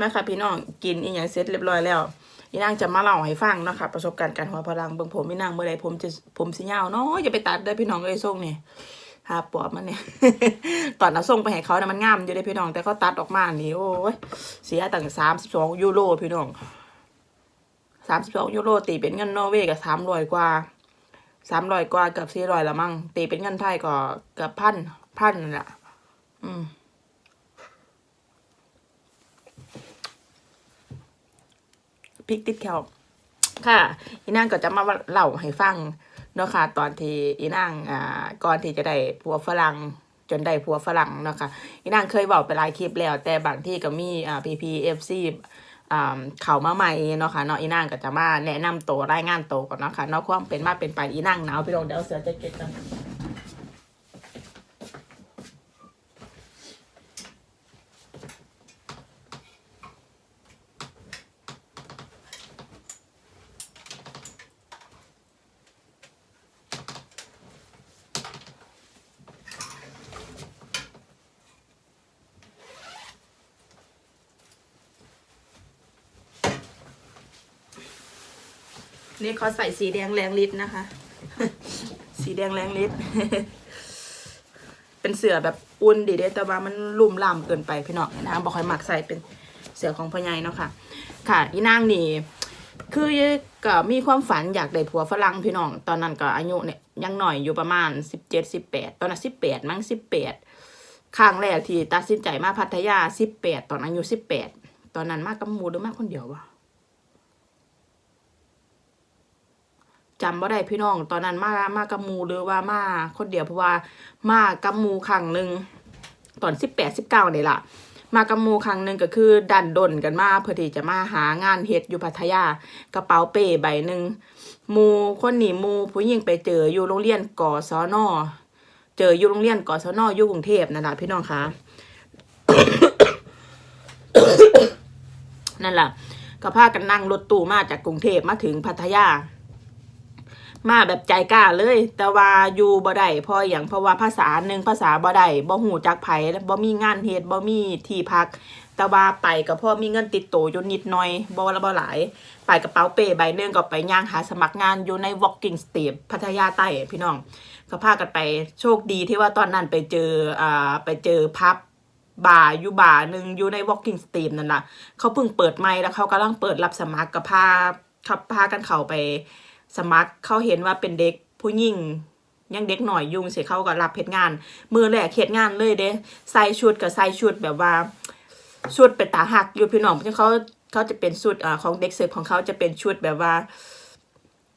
มาค่ะพี่น้องกินอีหยังเสร็จเรียบร้อยแล้วอีนางจะมาเล่าให้ฟังเนาะค่ะประสบการณ์การหัวพลังเบิ่งผมอีนางเมื่อใดผมจะผมสิยาวเนาะอย่าไปตัดเด้พี่น้องเอ้ยส่งเนี่ยหาปอบมันเนี่ยตอนเอาส่งไปให้เขาเนะมันงามอยู่เด้อพี่น้องแต่เขาตัดออกมานี่โอ้ยเสียตั้งสามสิบสองยูโรพี่น้องสามสิบสองยูโรตีเป็นเงินนอร์เวย์ก็สามร้อยกว่าสามร้อยกว่าเกือบสี่ร้อยละมั้งตีเป็นเงินไทยก็เกือบพันพันนั่นแหละอืม พริกติดแคลค่ะ อีนางก็จะมาเล่าให้ฟังเนาะค่ะ ตอนที่อีนางอ่าก่อนที่จะได้ผัวฝรั่งจนได้ผัวฝรั่งเนาะค่ะอีนางเคยบอกไปหลายคลิปแล้ว แต่บางที่ก็มีอ่าพีพีเอฟซีอ่าเขามาใหม่เนาะค่ะเนาะอีนางก็จะมาแนะนำตัวรายงานตัวก่อนเนาะค่ะเนาะความเป็นมาเป็นไปอีนางหนาวพี่ลงเดี๋ยวเสือจะเก็ตกัน นี่เขาใส่สีแดงแรงฤทธิ์นะคะ สีแดงแรงฤทธิ์เป็นเสือแบบอุ่นดีเด้แต่ว่ามันลุ่มล่ามเกินไปพี่น้องนะบอกคอยหมักใส่เป็นเสือของพ่อใหญ่เนาะค่ะ ค่ะอีนางนี่คือก็มีความฝันอยากได้ผัวฝรั่งพี่น้อง ตอนนั้นก็อายุเนี่ยยังหน่อยอยู่ประมาณสิบเจ็ดสิบแปดตอนนั้นสิบแปดมั้งสิบแปดครั้งแรกที่ตัดสินใจมาพัทยาสิบแปดตอนอายุสิบแปดตอนนั้นมากกับมูหรือมากคนเดียววะ จำบ่ได้พี่น้อง ตอนนั้นมามากับมูหรือว่ามาคนเดียวเพราะว่ามากับมูครั้งหนึ่งตอนสิบแปดสิบเก้านี่ล่ะมากับมูครั้งหนึ่งก็คือดันดนกันมาเพื่อที่จะมาหางานเฮ็ดอยู่พัทยากระเป๋าเป้ใบหนึ่งมูคนหนีมูผู้หญิงไปเจออยู่โรงเรียนกศนเจออยู่โรงเรียนกศนอยู่กรุงเทพนั่นแหละพี่น้องคะนั่นแหละก็พากันนั่งรถตู้มาจากกรุงเทพมาถึงพัทยา มาแบบใจกล้าเลย แต่ว่าอยู่บ่ได้พราะอย่างเพราะว่าภาษาหนึ่งภาษาบ่ได้บ่หูจักไผบ่มีงานเฮ็ดบ่มีที่พัก แต่ว่าไปก็พอมีเงินติดตัวอยู่นิดหน่อยบ่ละบ่หลาย ไปกระเป๋าเป้ใบหนึงก็ไปย่างหาสมัครงานอยู่ใน Walking Street พัทยาใต้พี่น้องก็พากันไปโชคดีที่ว่าตอนนั้นไปเจออ่าไปเจอพับบาร์อยู่บาร์หนึ่งอยู่ใน Walking Street นั่นล่ะเขาเพิ่งเปิดใหม่แล้วเขากำลังเปิดรับสมัครกับพาขับพากันเข้าไป สมัครเขาเห็นว่าเป็นเด็กผู้หญิงยังเด็กหน่อยยุ่งเสียเขาก็รับเพจงาน มือแรกเฮ็ดงานเลยเด้ใส่ชุดกับใส่ชุดแบบว่าชุดเป็นตาหักอยู่พี่น้องเพราะเขาเขาจะเป็นชุดอของเด็กเสิร์ฟของเขาจะเป็นชุดแบบว่า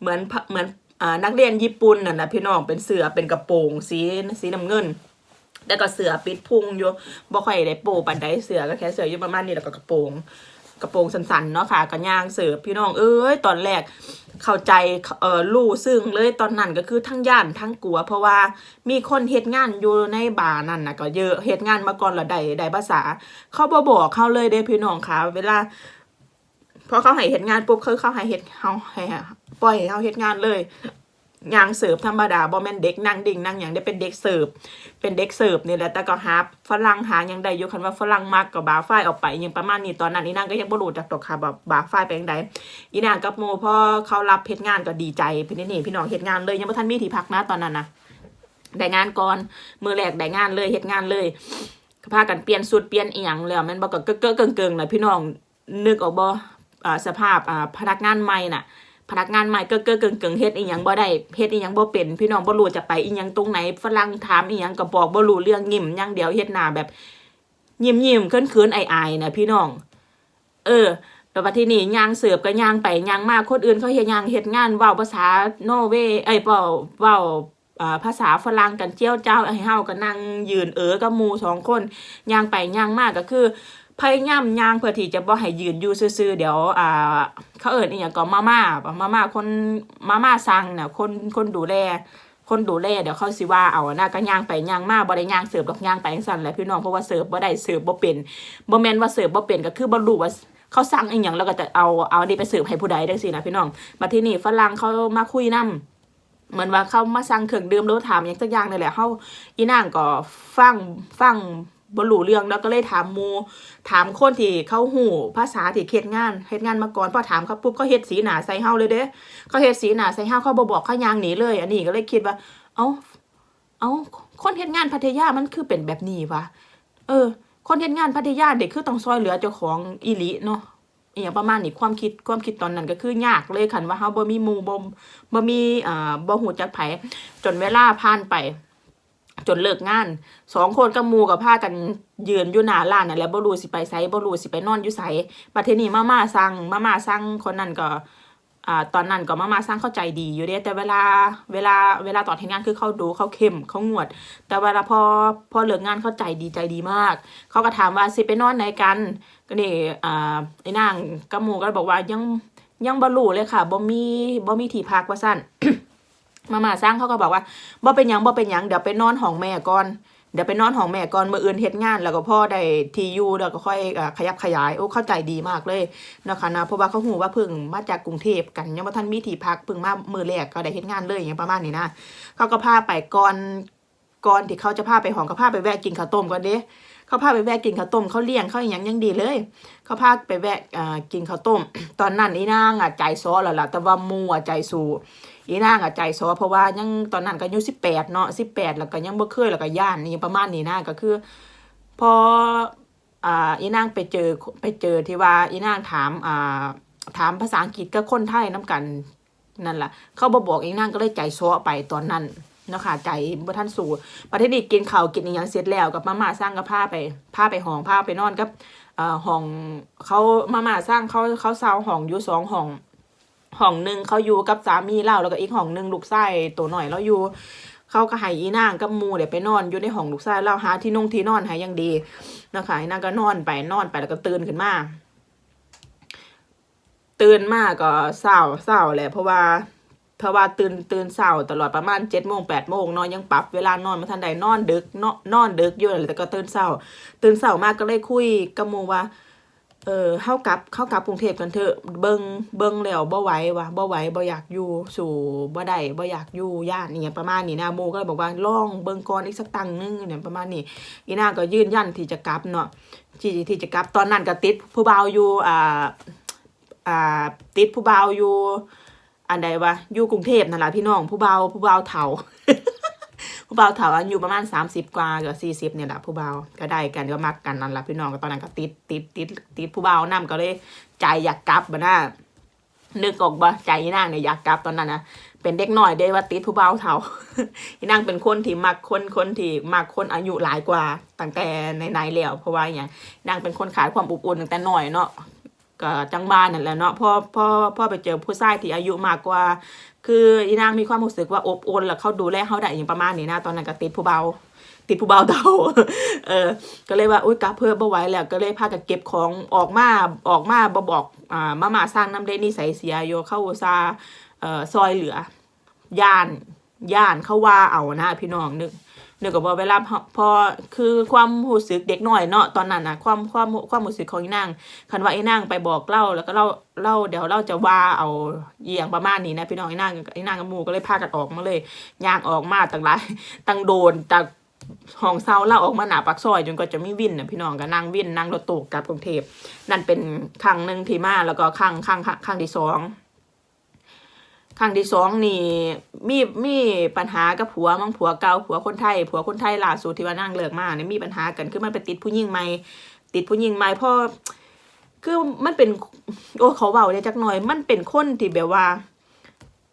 เหมือนเหมือนอนักเรียนญี่ปุ่นน่ะนะพี่น้องเป็นเสือเป็นกระโปรงสีสีน้ำเงินแล้วก็เสือปิดพุงอยู่บ่ค่อยได้โปปันไดเสือก็แค่เสืออยู่ประมาณนี้แล้วก็กระโปรง กระโปรงสันๆเนาะค่ะกันย่างเสิร์ฟพี่น้องเอ้ยตอนแรกเข้าใจเอ่อรู้ซึ่งเลยตอนนั้นก็คือทั้งย่านทั้งกลัว เพราะว่ามีคนเฮ็ดงานอยู่ในบาร์นั่นนะก็เยอะเฮ็ดงานมาก่อนและได้ได้ภาษา เขาบ่บอกเขาเลยเด้พี่น้องค่ะ เวลาพอเขาให้เฮ็ดงานปุ๊บคือเขาให้เฮ็ดเฮาให้ปล่อยให้เฮาเฮ็ดงานเลย ยางเสิร์ฟธรรมดาบ่แม่นเด็กนั่งดิ่งนั่งหยังได้เป็นเด็กเสิร์ฟเป็นเด็กเสิร์ฟนี่แหละแต่ก็หาฝรั่งหายังได้อยู่คันว่าฝรั่งมากกับบาฝ้ายออกไปยังประมาณนี้ตอนนั้นอีนางก็ยังบ่รู้จักดอกค่ะแบบบาฝ้ายไปยังไดอีนางกับโมพ่อเขารับเฮ็ดงานก็ดีใจพี่นี่พี่น้องเฮ็ดงานเลยยังบ่ทันมีที่พักนะตอนนั้นนะได้งานก่อนมือแรกได้งานเลยเฮ็ดงานเลยพากันเปลี่ยนสุดเปลี่ยนเอียงแล้วมันบ่ก็เก้อๆเกิงๆน่ะพี่น้องนึกออกบ่อ่าสภาพพนักงานใหม่น่ะ พนักงานใหม่เก้อเก้อเกิงเกิงเฮ็ดอีหยังบ่ได้เฮ็ดอีหยังบ่เป็นพี่น้องบ่รู้จะไปอีหยังตรงไหนฝรั่งถามอีหยังก็บอกบ่รู้เรื่องยิ้มอย่างเดียวเฮ็ดหน้าแบบ ยิ้มยิ้มๆเขินๆอายๆนะพี่น้อง เออแล้วบัดที่นี้ย่างเสิร์ฟก็ย่างไปย่างมากคนอื่นเขาเฮ็ดย่างเฮ็ดงานเว้าภาษาโนเวย์เอ้ยเว้าเว้าภาษาฝรั่งกันเจียวเจ้าให้เฮาก็นั่งยืนเออกับหมู่สองคนย่างไปย่างมากก็คือ พยายามย่างเพื่อที่จะบ่ให้ยืนอยู่ซื่อๆเดี๋ยวอ่าเขาเอิ้นอีหยังก็มาม่ามาม่าคนมาม่าสั่งน่ะคนคนดูแลคนดูแลเดี๋ยวเขาสิว่าเอานะก็ย่างไปย่างมาบ่ได้ย่างเสิร์ฟดอกย่างไปจังซั่นแหละพี่น้องเพราะว่าเสิร์ฟบ่ได้เสิร์ฟบ่เป็นบ่แม่นว่าเสิร์ฟบ่เป็นก็คือบ่รู้ว่าเขาสั่งอีหยังแล้วก็จะเอาเอาอันนี้ไปเสิร์ฟให้ผู้ใดจังซี่นะพี่น้องบัดทีนี้ฝรั่งเขามาคุยนํเหมือนว่าเขามาสั่งเครื่องดื่มแล้วถามหยังสักอย่างนี่แหละเฮาอีนางก็ฟังฟัง บ่รู้เรื่องแล้วก็เลยถามมูถามคนที่เขาหูภาษาที่เฮ็ดงานเฮ็ดงานมาก่อนพอถามเขาปุ๊บเขาเฮ็ดสีหนาใส่เฮาเลยเด้เขาเฮ็ดสีหนาใส่เฮาเขาบ่บอกเขายางหนีเลย อันนี้ก็เลยคิดว่า เอ้าเอ้าคนเฮ็ดงานพัทยามันคือเป็นแบบนี้วะเออ คนเฮ็ดงานพัทยาเด็กคือต้องซอยเหลือเจ้าของอีหลีเนาะอย่างประมาณนี้ความคิดความคิดตอนนั้นก็คือยากเลยคันว่าเฮาบ่มีหมู่บ่บ่มีอ่าบ่ฮู้จักไผจนเวลาผ่านไป จนเลิกงานสองคนกับมูกับพากันยืนอยู่หน้าร้านนั่นแหละบ่รู้สิไปไสบ่รู้สิไปนอนอยู่ไสบัดเทอนี้มาม่าสั่งมาม่าสั่งคนนั้นก็อ่าตอนนั้นก็มามาสร้างเข้าใจดีอยู่เด้แต่เวลาเวลาเวลาตอนทำงานคือเขาดูเขาเข้มเขางวด แต่เวลาพอพอเลิกงานเข้าใจดีใจดีมาก เขาก็ถามว่าสิไปนอนไหนกันก็นี่อ่าไอ้นางกะหมูก็บอกว่ายังยังบ่รู้เลยค่ะบ่มีบ่มีที่พักว่าสั้น มามาสร้างเขาก็บอกว่าบ่เป็นหยังบ่เป็นหยังเดี๋ยวไปนอนห้องแม่ก่อนเดี๋ยวไปนอนห้องแม่ก่อนมืออื่นเฮ็ดงาน แล้วก็พ่อได้ทียูแล้วก็ค่อยขยับขยายโอ้เข้าใจดีมากเลยนะคะนะเพราะว่าเขาหูว่าเพิ่งมาจากกรุงเทพกันยังบ่าทันมีที่พักเพิ่งมามือแรกก็ได้เฮ็ดงานเลยอย่างประมาณนี้นะเขาก็พาไปก่อนก่อนที่เขาจะพาไปห้องก็พาไปแวะกินข้าวต้มก่อนเด้ เขาพาไปแวะกินข้าวต้มเขาเลี้ยงเขาอหยังยังดีเลย เขาพาไปแวะอ่กินข้าวต้ม ตอนนั้นอีนางอะใจซ้อแล้วล่ะแต่ว่ามูอะใจสูอีนางอะใจซ้อเพราะว่ายังตอนนั้นก็อายุสิบแปดเนาะสิบแปดแล้วก็ยังบ่เคยแล้วก็ย่านนี่ประมาณนี้นะก็คือ พออ่าอีนางไปเจอไปเจอที่ว่าอีนางถามอ่าถามภาษาอังกฤษกับคนไทยน้กันนั่นล่ะเขาบ่บอกอีนางก็เลยใจซ้อไปตอนนั้น เนาะค่ะใจบ่ทันสู้ประเทศนี้กินข้าวกินอีหยังเสร็จแล้วกับมาม่าสร้างก็พาไปพาไปห้องพาไปนอนกับเอ่อห้องเขามาม่าสร้างเขาเขาเซาห้องอยู่สองห้องห้องหนึ่งเขาอยู่กับสามีเราแล้วก็อีกห้องหนึ่งลูกชายตัวหน่อยเราอยู่เขาก็ให้อีนางกับมูเดี๋ยวไปนอนอยู่ในห้องลูกชายเราหาที่นุ่งที่นอนให้ยังดีนะคะอีนางก็นอนไปนอนไปแล้วก็ตื่นขึ้นมาตื่นมาก็เศร้าเศร้าแหละเพราะว่า เพราะว่าตื่นตื่นเช้าตลอดประมาณเจ็ดโมงแปดโมงนอนยังปรับเวลานอนมาทันใดนอนดึกนาะนอนดึกอยู่แต่ก็ตื่นเช้าตื่นเช้ามากก็เลยคุยกับหมูว่าเออเข้ากับเข้ากับกรุงเทพกันเถอะเบิงเบิงแล้วบ่ไหววะบ่ไหวบ่อยากอยู่สู่บ่ได้บ่อยากอยู่ย่านนี่ไงประมาณนี้นะโมก็เลยบอกว่าลองเบิงก่อนอีกสักตังนึงเนี่ยประมาณนี้อีนาก็ยื่นยันที่จะกลับเนาะที่ที่จะกลับตอนนั้นก็ติดผู้เบาอยู่อ่าอ่าติดผู้เบาอยู่ อันใดวะอยู่กรุงเทพนั่นแหละพี่น้องผู้เบาผู้เบาเฒ่าผู้เบาเฒ่าอายุประมาณสามสิบกว่ากับสี่สิบเนี่ยแหละผู้เบาก็ได้กันก็มักกันนั่นแหละพี่น้องก็ตอนนั้นก็ติดติดติดติดผู้เบานํก็เลยใจอยากกลับบ่น่านึกออกบ่ใจอีนางเนี่ยอยากกลับตอนนั้นนะเป็นเด็กหน้อยเด้ว่าติดผู้เบาเฒ่าอีนางเป็นคนที่มักคนคนที่มักคนอายุหลายกว่าตั้งแต่ในๆแล้วเพราะว่าอย่างนางเป็นคนขายความอบอุ่นตั้งแต่หน้อยเนาะ ก็จังบ้านนั่นแหละเนาะพ่อพ่อพ่อไปเจอผู้ชายที่อายุมากกว่า คืออีนางมีความรู้สึกว่าอบอุ่นแล้วเขาดูแลเขาได้อย่างประมาณนี้นะตอนนั้นก็ติดผู้เบาติดผู้เบาเท่าเออ ก็เลยว่าอุ้ยกลับเพื่อบ่ไหวแล้วก็เลยพากันเก็บของออกมาออกมาบ่บอกอ่ามามาสร้างน้ำได้นิสัยเสียโยเข้าอุตสาเอ่อซอยเหลือย่านย่านเขาว่าเอานะพี่น้องนึก นึกกับว่าเวลาพอพอคือความรู้สึกเด็กน้อยเนาะตอนนั้นนะความความความรู้สึกของอีนางคันว่าไอ้นางไปบอกเล่าแล้วก็เล่าเล่าเดี๋ยวเราจะว่าเอาเยี่ยงประมาณนี้นะพี่น้องไอ้นางไอ้นางกับหมูก็เลยพากันออกมาเลยย่างออกมาต่างหลายต่างโดนจากห้องเซาเล่าออกมาหนาปากซอยจนก็จะมีวินนะพี่น้องก็นั่งวินนั่งรถตู้กลับกรุงเทพนั่นเป็นครั้งหนึ่งที่มาแล้วก็คังครั้งครั้งครั้งที่สอง ครั้งที่สองนี่มีมีปัญหากับผัวมั้งผัวเก่าผัวคนไทยผัวคนไทยล่าสุดที่ว่านั่งเลิกมาเนี่ยมีปัญหากันคือมันไปติดผู้หญิงใหม่ติดผู้หญิงใหม่พราะคือมันเป็นโอ้เขาเบาได้จักหน่อย มันเป็นคนที่แบบว่า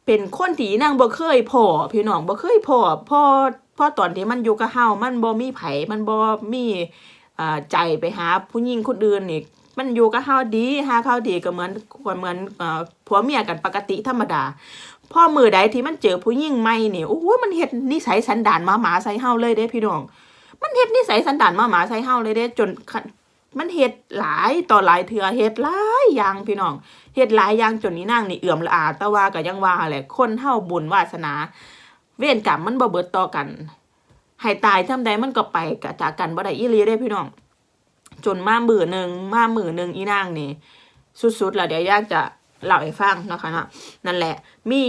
เป็นคนที่นางบ่เคยพอพี่น้องบ่เคยพอพอพอตอนที่มันอยู่กับเฮามันบ่มีไผมันบ่มี ใจไปหาผู้หญิงคนอื่นนี่มันอยู่กับเฮาดีหาเขาดีก็เหมือนเหมือนผัวเมียกันปกติธรรมดาพ่อมือใดที่มันเจอผู้หญิงใหม่นี่โอ้โหมันเฮ็ดนิสัยสันดานหมาหมาใส่เฮาเลยเด้พี่น้อง มันเฮ็ดนิสัยสันดานหมาหมาใส่เฮาเลยเด้จนมันเฮ็ดหลายต่อหลายเทื่อเฮ็ดหลายอย่างพี่น้องเฮ็ดหลายอย่างจนนี้นางนี่เอื่อมละอาต่ว่าก็ยังว่าแหละคนเฮาบุญวาสนา เวรกรรมมันบ่เบิดต่อกัน ให้ตายทำใดมันก็ไปกะจากกันบ่ได้อีหลีเด้พี่น้อง จนมาหมือหนึ่งมาหมือหนึ่งอีนางนี่สุดๆแล้วเดี๋ยวยากจะเล่าให้ฟังนะคะเนาะนั่นแหละ มี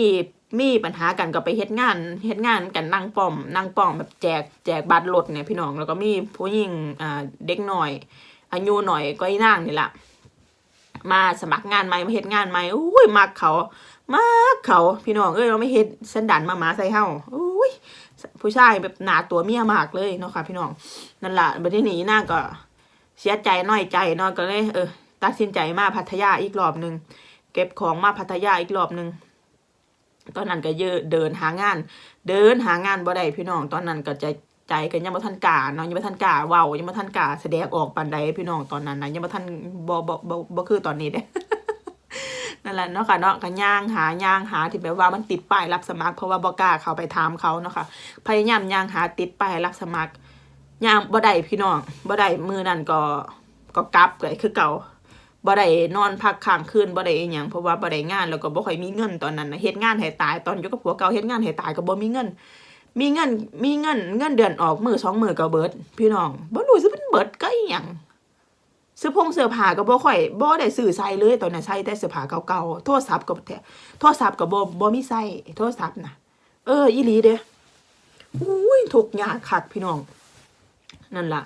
มีปัญหากันก็ไปเฮ็ดงานเฮ็ดงานกันนั่งป้อมนั่งป้อมแบบแจกแจกบัตรรถเนี่ยพี่น้องแล้วก็มีผู้หญิงอ่าเด็กหน่อย อายุหน่อยก็อีนางนี่แหละมาสมัครงานใหม่มาเฮ็ดงานใหม่อุ้ยมักเขามักเขาพี่น้องเอ้ยเราไม่เฮ็ดสันดานมาหมาใส่เฮาอุ้ย ผู้ชายแบบหนาตัวเมียมากเลยเนาะค่ะพี่น้องนั่นแหละบัดนี้นี่นาก็เสียใจน้อยใจเนาะก็เลยเออตัดสินใจมาพัทยาอีกรอบหนึ่งเก็บของมาพัทยาอีกรอบหนึ่งตอนนั้นก็เยอะเดินหางาน เดินหางานบ่ได้พี่น้อง ตอนนั้นก็ใจใจกันยังบ่ทันกลาเนาะยังบ่ทันกลาเว้ายังบ่ทันกลาแสดงออกปานใดพี่น้องตอนนั้นนะยังบ่ทันบ่บ่บ่บ่คือตอนนี้เด้ นั่นแหละเนาะค่ะเนาะก็ย่างหาย่างหาที่แบบว่ามันติดป้ายรับสมัคร เพราะว่าบ่กล้าเขาไปถามเขาเนาะค่ะพยายามย่างหาติดป้ายรับสมัครย่างบ่ได้พี่น้องบ่ได้มือนั่นก็ก็กลับก็คือเก่าบ่ได้นอนพักค้างคืนบ่ได้อีหยังเพราะว่าบ่ได้งานแล้วก็บ่ค่อยมีเงินตอนนั้นนะเฮ็ดงานให้ตายตอนอยู่กับผัวเก่าเฮ็ดงานให้ตายก็บ่มีเงิน มีเงินมีเงินเงินเดือนออกมือสองมือก็เบิด พี่น้องบ่รู้สิมันเบิดก็อีหยัง สื้อพงเสื้อผ้าก็บ่ค่อยบ่ได้ซื้อใส่เลยตอนนั้นใส่แต่เสื้อผ้าเก่าๆโทรศัพท์ก็แท้โทรศัพท์ก็บ่บ่มีใส่โทรศัพท์น่ะเอออีหลีเด้อุ้ยทุกยากคักพี่น้อง นั่นล่ะ